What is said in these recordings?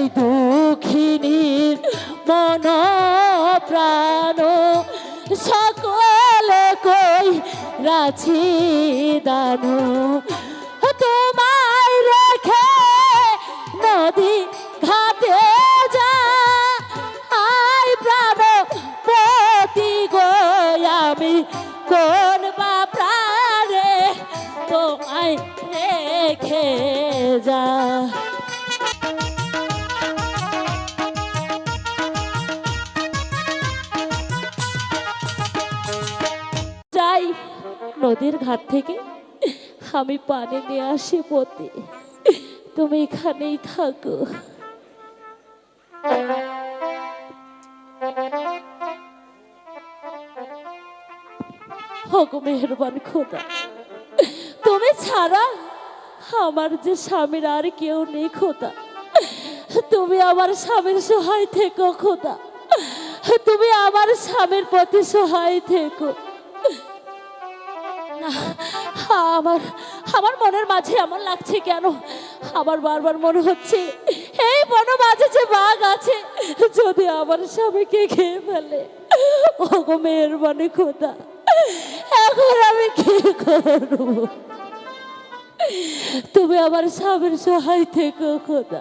এই দুঃখিনীর মন প্রাণ সকলে কই রাছি দানু? তোমায় রেখে নদী ঘাটে যা আই প্রাণ পতি গো আমি কোন নদীর ঘাট থেকে আমি পানি নিয়ে আসি পতি। তুমি এখানেই থাকো। হগো মেহরবান খোদা, তুমি ছাড়া আমার যে স্বামীর আর কেউ নেই খোদা। তুমি আমার স্বামীর সহায় থেকো খোদা। তুমি আমার স্বামীর প্রতি সহায় থেকো। না আমার আমার মনের মাঝে এমন লাগছে কেন? আমার বারবার মনে হচ্ছে, এই বন মাঝে যে বাঘ আছে, যদি আমার স্বামীকে খেয়ে ফেলে। ওগো মেহরবানি খোদা, এখন আমি কি করব? তুমি আমার স্বামীর সহায় থেকো খোদা,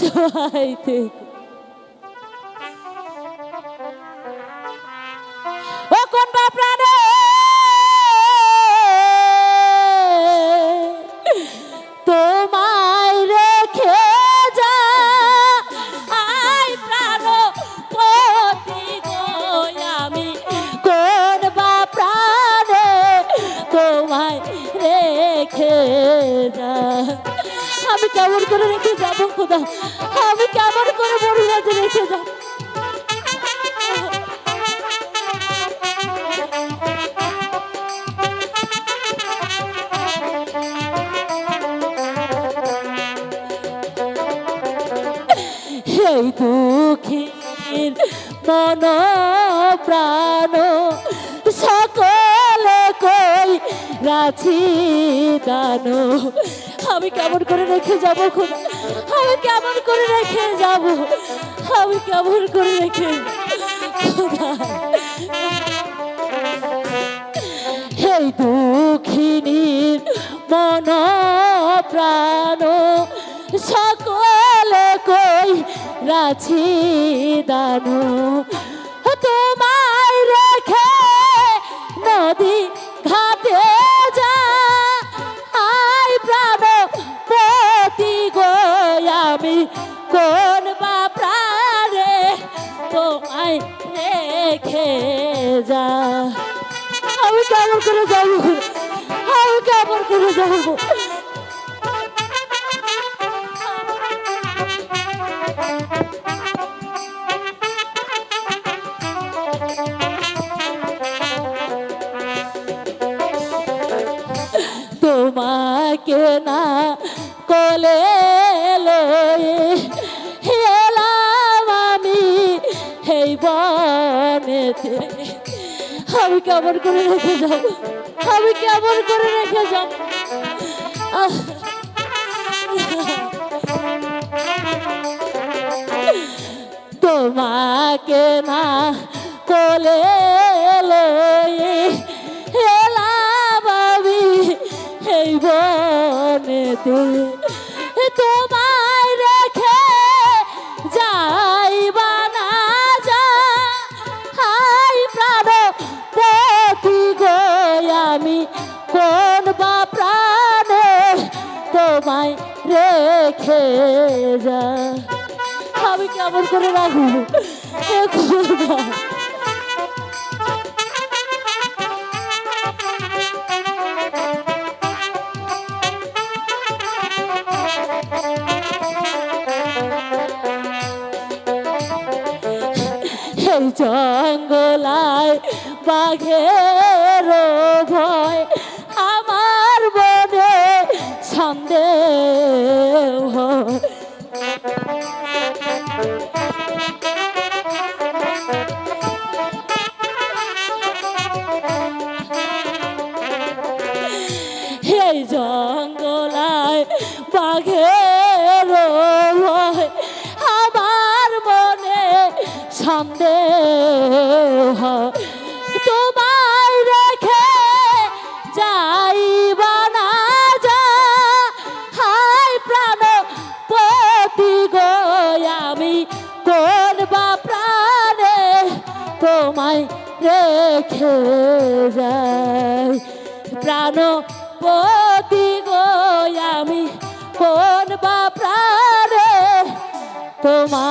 সহায় থেকো। যা। আমি কেমন করে রেখে যাব খোদা? আমি কেমন করে বড় রাজে রেখে যাব? এই দুঃখীর মন প্রাণ রাছি দানো। আমি কেমন করে রেখে যাব খোদা আমি কেমন করে রেখে যাব? আমি কেমন করে রেখে খোদা এই দুঃখিনীর মন প্রাণ সকলে কই রাছি দানু। আমি কোন বা প্রাণে তোমায় রেখে যা। আমি কেমন করে যাব আমি কেমন করে যাব তোমাকে না কোলে বনেতে আমি কেমন করে রেখে যাব? আমি কেমন করে রেখে যাব? তোমাকে না কোলে এলাম আমি, এই বনেতে তোমায় রেখে যা আমি কেমন করে রাখব? জঙ্গলায় বাঘের ভয় সেই জঙ্গলায় বাঘের আমার মনে সন্দেহ। তোমায় রেখে যাইবা না যা হাই প্রাণ আমি প্রাণে তোমায় রেখে যাই। প্রাণ পতি গো আমি কোন বা প্রাণে তোমায়